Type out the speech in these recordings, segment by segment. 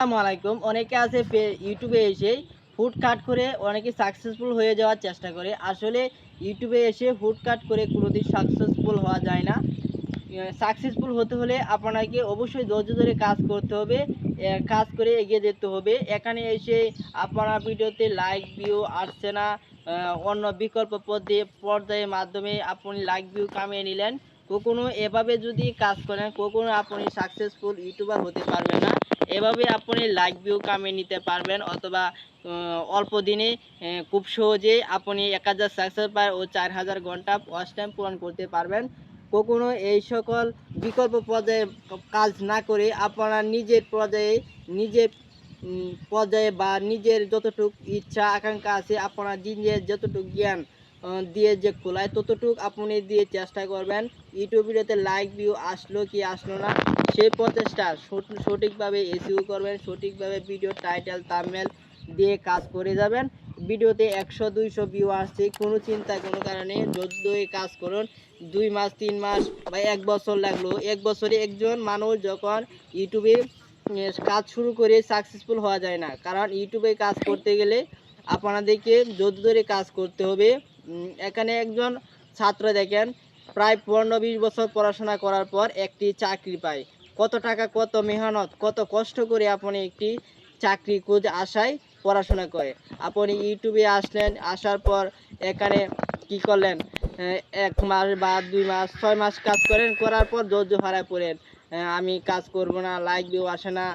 আসসালামু আলাইকুম। অনেকে আছে ইউটিউবে এসে ফুড কাট করে অনেকে সাকসেসফুল হয়ে যাওয়ার চেষ্টা করে। আসলে ইউটিউবে এসে ফুড কাট করে কোনোদিন সাকসেসফুল হওয়া যায় না। সাকসেসফুল হতে হলে আপনাকে অবশ্যই ধৈর্য ধরে কাজ করতে হবে। কাজ করে এগিয়ে যেতে হবে। এখানে এসে আপনার ভিডিওতে লাইক ভিউ আসছে না। অন্য বিকল্প পদে পর্যায়ের মাধ্যমে আপনি লাইক ভিউ কামিয়ে নিলেন। কখনো এভাবে যদি কাজ করেন, কখনো আপনি সাকসেসফুল ইউটিউবার হতে পারবেন না। এভাবে আপনি লাইক ভিউ কামিয়ে নিতে পারবেন অথবা অল্প দিনে খুব সহজে আপনি এক হাজার সাবস্ক্রাইবার ও চার হাজার ঘণ্টা ওয়াচ টাইম পূরণ করতে পারবেন। কখনো এই সকল বিকল্প পর্যায়ে কাজ না করে আপনারা নিজের পর্যায়ে নিজের পর্যায়ে বা নিজের যতটুক ইচ্ছা, আকাঙ্ক্ষা আছে, আপনার নিজের যতটুক জ্ঞান দিয়ে যে খোলায় ততটুক আপনি দিয়ে চেষ্টা করবেন। ইউটিউব লাইক ভিউ আসলো কি আসলো না, সেই প্রচেষ্টা সঠ- সঠিকভাবে এসিও করবেন, সঠিকভাবে ভিডিও টাইটেল থাম্বনেল দিয়ে কাজ করে যাবেন। ভিডিওতে একশো, দুইশো ভিউ আসছে, কোনো চিন্তা, কোনো কারণে ধরে কাজ করুন, দুই মাস, তিন মাস বা এক বছর লাগল। এক বছরে একজন মানুষ যখন ইউটিউবে কাজ শুরু করে সাকসেসফুল হওয়া যায় না, কারণ ইউটিউবে কাজ করতে গেলে আপনাদেরকে ধরে কাজ করতে হবে। এখানে একজন ছাত্র দেখেন, প্রায় পনেরো বিশ বছর পড়াশোনা করার পর একটি চাকরি পায়। কত টাকা, কত মেহনত, কত কষ্ট করে আপনি একটি চাকরি খোঁজ আশায় পড়াশোনা করে। আপনি ইউটিউবে আসলেন, আসার পর এখানে কি করলেন? এক মাস বা দুই মাস, ছয় মাস কাজ করেন, করার পর ধৈর্য হারায় পড়েন। আমি কাজ করব না, লাইক ভিউ আসে না।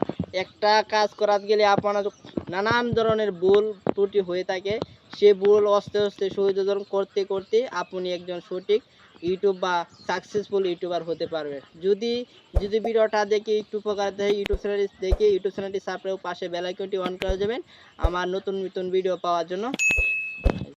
একটা কাজ করাতে গেলে আপনার নানান ধরনের ভুল, ত্রুটি হয়ে থাকে। সে ভুল আস্তে আস্তে সংযোজন করতে করতে আপনি একজন সঠিক ইউটিউব বা সাকসেসফুল ইউটিউবার হতে পারবেন। যদি যদি ভিডিওটা দেখে একটু উপকার দেয়, ইউটিউব চ্যানেলটি দেখে, ইউটিউব চ্যানেলটি সাবস্ক্রাইব, পাশে বেলাইকনটি অন করে দেবেন। আমার নতুন নতুন ভিডিও পাওয়ার জন্য